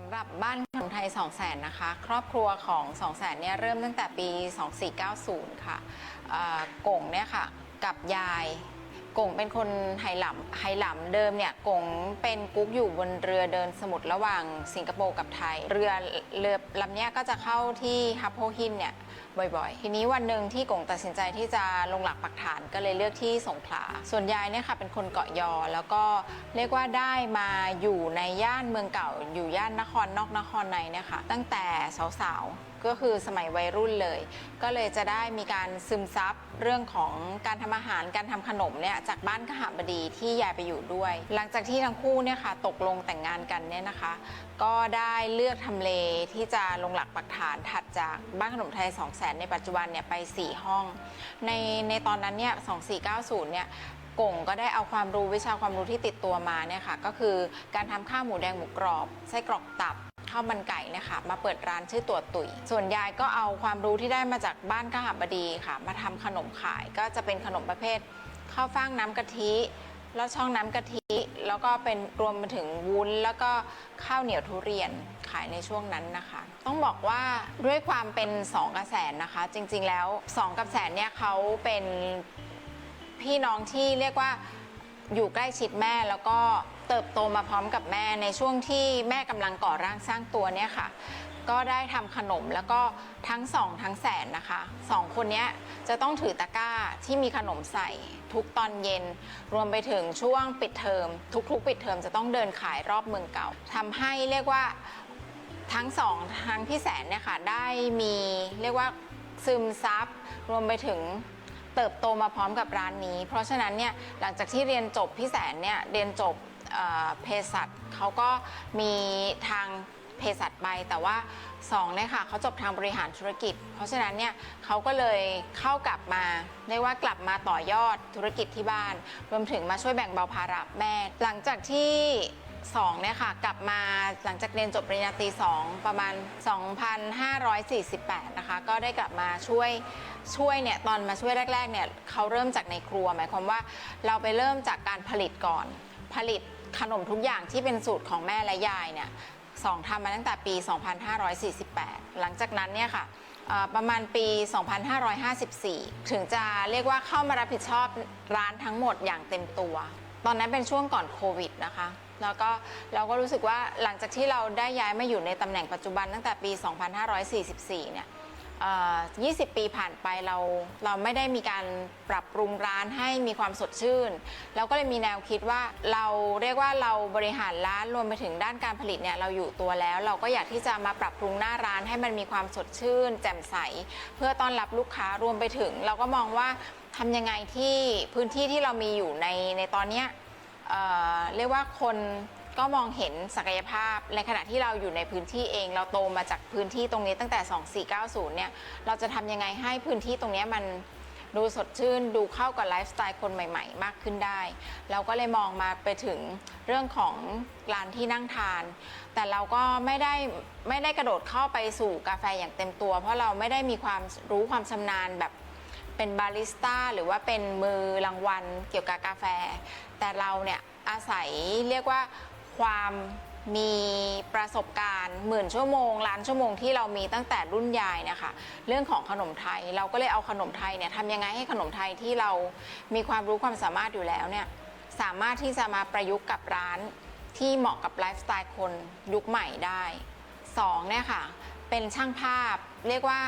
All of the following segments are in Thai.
สำหรับบ้านขนไทย 2 0 0แสนนะคะ ครอบครัวของ 2 0 0แสนเนี่ยเริ่มตั้งแต่ปี 2490 ค่ะเอ่อกงเนี่ยค่ะ กับยาย กงเป็นคนไหหลำไหหลำเดิมเนี่ยกงเป็นกุ๊กอยู่บนเรือเดินสมุทรระหว่างสิงคโปร์กับไทย เรือเรือลำนี้ก็จะเข้าที่ฮับโพฮินเนี่ยบ่อยๆ ทีนี้วันหนึ่งที่กงตัดสินใจที่จะลงหลักปักฐานก็เลยเลือกที่สงขลา ส่วนยายเนี่ยค่ะเป็นคนเกาะยอ แล้วก็เรียกว่าได้มาอยู่ในย่านเมืองเก่า อยู่ย่านนครนอกนครในเนี่ยค่ะตั้งแต่สาวๆ ก็คือสมัยวัยรุ่นเลย ก็เลยจะได้มีการซึมซับเรื่องของการทำอาหารการทำขนมเนี่ยจากบ้านขหบดีที่ยายไปอยู่ด้วย หลังจากที่ทั้งคู่เนี่ยค่ะตกลงแต่งงานกันเนี่ยนะคะ ก็ได้เลือกทำเลที่จะลงหลักปักฐานถัดจากบ้านขนมไทย 2 0 0 0 0 0ในปัจจุบันเนี่ยไป 4 ห้อง ในในตอนนั้นเนี่ย2490เนี่ยกงก็ได้เอาความรู้วิชาความรู้ที่ติดตัวมาเนี่ยค่ะก็คือการทำข้าวหมูแดงหมูกรอบไส้กรอกตับ ข้าวมันไก่นะคะมาเปิดร้านชื่อตัวตุยส่วนยายก็เอาความรู้ที่ได้มาจากบ้านข้าหบดีค่ะ มาทำขนมขายก็จะเป็นขนมประเภทข้าวฟ่างน้ำกะทิแล้วช่องน้ำกะทิแล้วก็เป็นรวมไปถึงวุ้น แล้วก็ข้าวเหนียวทุเรียนขายในช่วงนั้นนะคะ ต้องบอกว่าด้วยความเป็น2กระแสนะคะ จริงๆแล้ว2กระแสนเนี่ยเขาเป็นพี่น้องที่เรียกว่าอยู่ใกล้ชิดแม่แล้วก็ เติบโตมาพร้อมกับแม่ในช่วงที่แม่กำลังก่อร่างสร้างตัวเนี่ยค่ะ ก็ได้ทำขนมแล้วก็ทั้งสองทั้งแสนนะคะสองคนนี้จะต้องถือตะกร้าที่มีขนมใส่ทุกตอนเย็น รวมไปถึงช่วงปิดเทอม ทุกๆ ปิดเทอมจะต้องเดินขายรอบเมืองเก่าทำให้เรียกว่าทั้งสองทั้งพี่แสนเนี่ยค่ะได้มีเรียกว่าซึมซับรวมไปถึงเติบโตมาพร้อมกับร้านนี้ เพราะฉะนั้นเนี่ยหลังจากที่เรียนจบพี่แสนเนี่ยเรียนจบ เภสัชเขาก็มีทางเภสัชไปแต่ว่าสองเนี่ยค่ะเขาจบทางบริหารธุรกิจ เพราะฉะนั้นเนี่ยเขาก็เลยเข้ากลับมาเรียกว่ากลับมาต่อยอดธุรกิจที่บ้าน รวมถึงมาช่วยแบ่งเบาภาระแม่ หลังจากที่สองเนี่ยค่ะกลับมาหลังจากเรียนจบปริญญาตรีสองประมาณ 2,548 นะคะ ก็ได้กลับมาช่วยช่วยเนี่ยตอนมาช่วยแรกๆเนี่ยเขาเริ่มจากในครัว หมายความว่าเราไปเริ่มจากการผลิตก่อนผลิต ขนมทุกอย่างที่เป็นสูตรของแม่และยายเนี่ยสองทำมาตั้งแต่ปี 2548 หลังจากนั้นเนี่ยค่ะประมาณปี 2554 ถึงจะเรียกว่าเข้ามารับผิดชอบร้านทั้งหมดอย่างเต็มตัว ตอนนั้นเป็นช่วงก่อนโควิดนะคะ แล้วก็เราก็รู้สึกว่าหลังจากที่เราได้ย้ายมาอยู่ในตำแหน่งปัจจุบันตั้งแต่ปี 2544 เนี่ย เอ่อ20 ปีผ่านไปเราเราไม่ได้มีการปรับปรุงร้านให้มีความสดชื่น เราก็เลยมีแนวคิดว่าเราเรียกว่าเราบริหารร้านรวมไปถึงด้านการผลิตเนี่ยเราอยู่ตัวแล้ว เราก็อยากที่จะมาปรับปรุงหน้าร้านให้มันมีความสดชื่น แจ่มใส เพื่อต้อนรับลูกค้ารวมไปถึง เราก็มองว่าทำยังไงที่พื้นที่ที่เรามีอยู่ในในตอนเนี้ยเอ่อเรียกว่าคน ก็มองเห็นศักยภาพในขณะที่เราอยู่ในพื้นที่เอง เราโตมาจากพื้นที่ตรงนี้ตั้งแต่ 2490 เนี่ย เราจะทำยังไงให้พื้นที่ตรงนี้มันดูสดชื่น ดูเข้ากับไลฟ์สไตล์คนใหม่ ๆ มากขึ้นได้ เราก็เลยมองมาไปถึงเรื่องของร้านที่นั่งทาน แต่เราก็ไม่ได้ไม่ได้กระโดดเข้าไปสู่กาแฟอย่างเต็มตัว เพราะเราไม่ได้มีความรู้ความชำนาญแบบเป็นบาริสต้าหรือว่าเป็นมือรางวัลเกี่ยวกับกาแฟ แต่เราเนี่ยอาศัยเรียกว่า ความมีประสบการณ์หมื่นชั่วโมงล้านชั่วโมงที่เรามีตั้งแต่รุ่นยายนี่ยค่ะเรื่องของขนมไทยเราก็เลยเอาขนมไทยเนี่ยทำยังไงให้ขนมไทยที่เรามีความรู้ความสามารถอยู่แล้วเนี่ยสามารถที่จะมาประยุกต์กับร้านที่เหมาะกับไลฟ์สไตล์คนยุคใหม่ได้สองเนี่ยค่ะเป็นช่างภาพเรียกว่า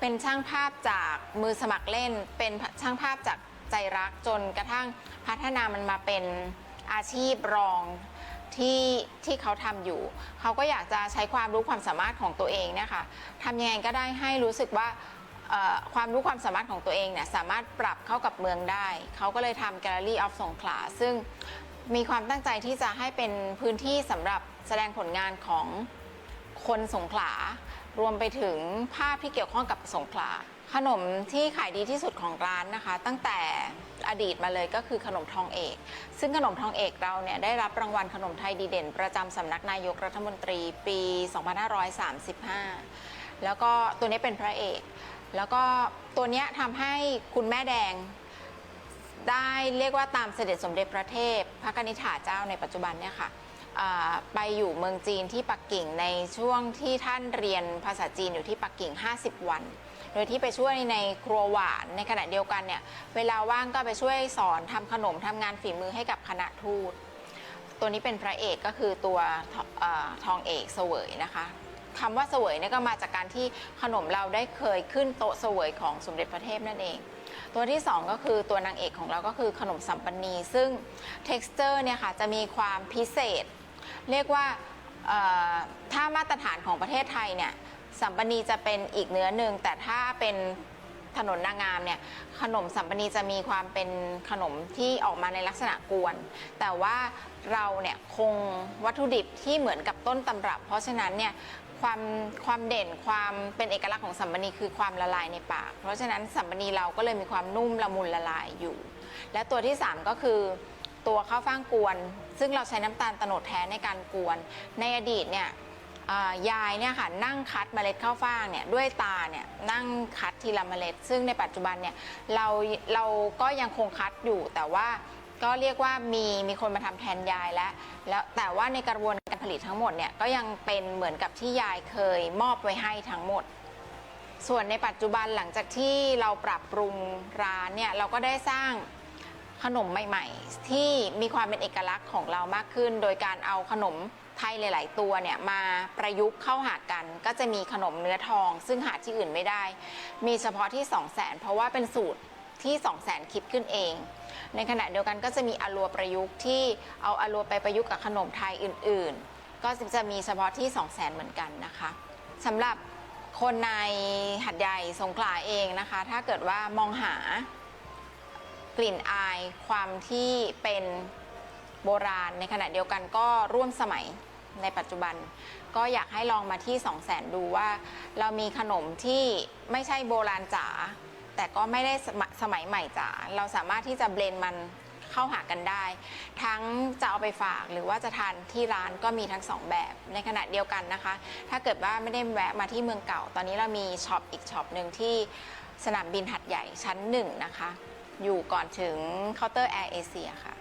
เป็นช่างภาพจากมือสมัครเล่น เป็นช่างภาพจากใจรักจนกระทั่งพัฒนามันมาเป็นอาชีพรอง ที่ที่เขาทำอยู่ เขาก็อยากจะใช้ความรู้ความสามารถของตัวเองเนี่ยค่ะทำยังไงก็ได้ให้รู้สึกว่าความรู้ความสามารถของตัวเองเนี่ยสามารถปรับเข้ากับเมืองได้ เขาก็เลยทำ Gallery of สงขลาซึ่งมีความตั้งใจที่จะให้เป็นพื้นที่สำหรับแสดงผลงานของคนสงขลารวมไปถึงภาพที่เกี่ยวข้องกับสงขลา ขนมที่ขายดีที่สุดของร้านนะคะ ตั้งแต่อดีตมาเลยก็คือขนมทองเอก ซึ่งขนมทองเอกเราเนี่ยได้รับรางวัลขนมไทยดีเด่น ประจำสำนักนายกรัฐมนตรีปี 2535 แล้วก็ตัวนี้เป็นพระเอก แล้วก็ตัวนี้ทำให้คุณแม่แดงได้เรียกว่าตามเสด็จสมเด็จพระเทพ พระกนิษฐาเจ้าในปัจจุบันเนี่ยค่ะไปอยู่เมืองจีนที่ปักกิ่งในช่วงที่ท่านเรียนภาษาจีนอยู่ที่ปักกิ่ง 50 วัน โดยที่ไปช่วยในครัวหวานในขณะเดียวกันเนี่ยเวลาว่างก็ไปช่วยสอนทำขนมทำงานฝีมือให้กับคณะทูต ตัวนี้เป็นพระเอกก็คือตัวอทองเอกเสวยนะคะคำว่าเสวยเนี่ยก็มาจากการที่ขนมเราได้เคยขึ้นโต๊ะเสวยของสมเด็จพระเทพนั่นเอง ตัวที่สองก็คือตัวนางเอกของเราก็คือขนมสัมปันี ซึ่ง texture เนี่ยค่ะจะมีความพิเศษ เรียกว่าถ้ามาตรฐานของประเทศไทยเนี่ย สัมปนีจะเป็นอีกเนื้อหนึ่งแต่ถ้าเป็นถนนนางงามเนี่ยขนมสัมปนีจะมีความเป็นขนมที่ออกมาในลักษณะกวน แต่ว่าเราเนี่ยคงวัตถุดิบที่เหมือนกับต้นตำรับ เพราะฉะนั้นเนี่ยความความเด่นความเป็นเอกลักษณ์ของสัมปนีคือความละลายในปาก เพราะฉะนั้นสัมปนีเราก็เลยมีความนุ่มละมุนละลายอยู่ และตัวที่ 3 ก็คือตัวข้าวฟ่างกวน ซึ่งเราใช้น้ำตาลโตโนดแท้ในการกวน ในอดีตเนี่ย ยายเนี่ยค่ะนั่งคัดเมล็ดข้าวฟ่างเนี่ยด้วยตาเนี่ยนั่งคัดทีละเมล็ด ซึ่งในปัจจุบันเนี่ยเราเราก็ยังคงคัดอยู่แต่ว่าก็เรียกว่ามีมีคนมาทำแทนยายแล้วแล้วแต่ว่าในกระบวนการผลิตทั้งหมดเนี่ยก็ยังเป็นเหมือนกับที่ยายเคยมอบไว้ให้ทั้งหมด ส่วนในปัจจุบันหลังจากที่เราปรับปรุงร้านเนี่ยเราก็ได้สร้าง ขนมใหม่ ๆ ที่มีความเป็นเอกลักษณ์ของเรามากขึ้น โดยการเอาขนมไทยหลาย ๆ ตัวเนี่ยมาประยุกต์เข้าหากัน ก็จะมีขนมเนื้อทอง ซึ่งหาที่อื่นไม่ได้ มีเฉพาะที่ 2 0 0แสนเพราะว่าเป็นสูตรที่ 2 0 0แสนคิดขึ้นเอง ในขณะเดียวกันก็จะมีอลัวประยุกต์ที่เอาอลัวไปประยุกต์กับขนมไทยอื่น ๆ ก็จะมีเฉพาะที่ 2 0 0แสนเหมือนกันนะคะสำหรับคนในหัดใหญ่สงขลาเองนะคะ ถ้าเกิดว่ามองหา กลิ่นอายความที่เป็นโบราณ ในขณะเดียวกันก็ร่วมสมัยในปัจจุบัน ก็อยากให้ลองมาที่ 2 0 0แสนดูว่า เรามีขนมที่ไม่ใช่โบราณจ๋าแต่ก็ไม่ได้สมสมัยใหม่จ๋าเราสามารถที่จะเบลนมันเข้าหากันได้ ทั้งจะเอาไปฝากหรือว่าจะทานที่ร้านก็มีทั้งสองแบบในขณะเดียวกันนะคะ ถ้าเกิดว่าไม่ได้แวะมาที่เมืองเก่า ตอนนี้เรามีช็อปอีกช็อปหนึ่งที่สนามบินหัดใหญ่ชั้นหนึ่งนะคะ อยู่ก่อนถึงเคาน์เตอร์แอร์เอเชียค่ะ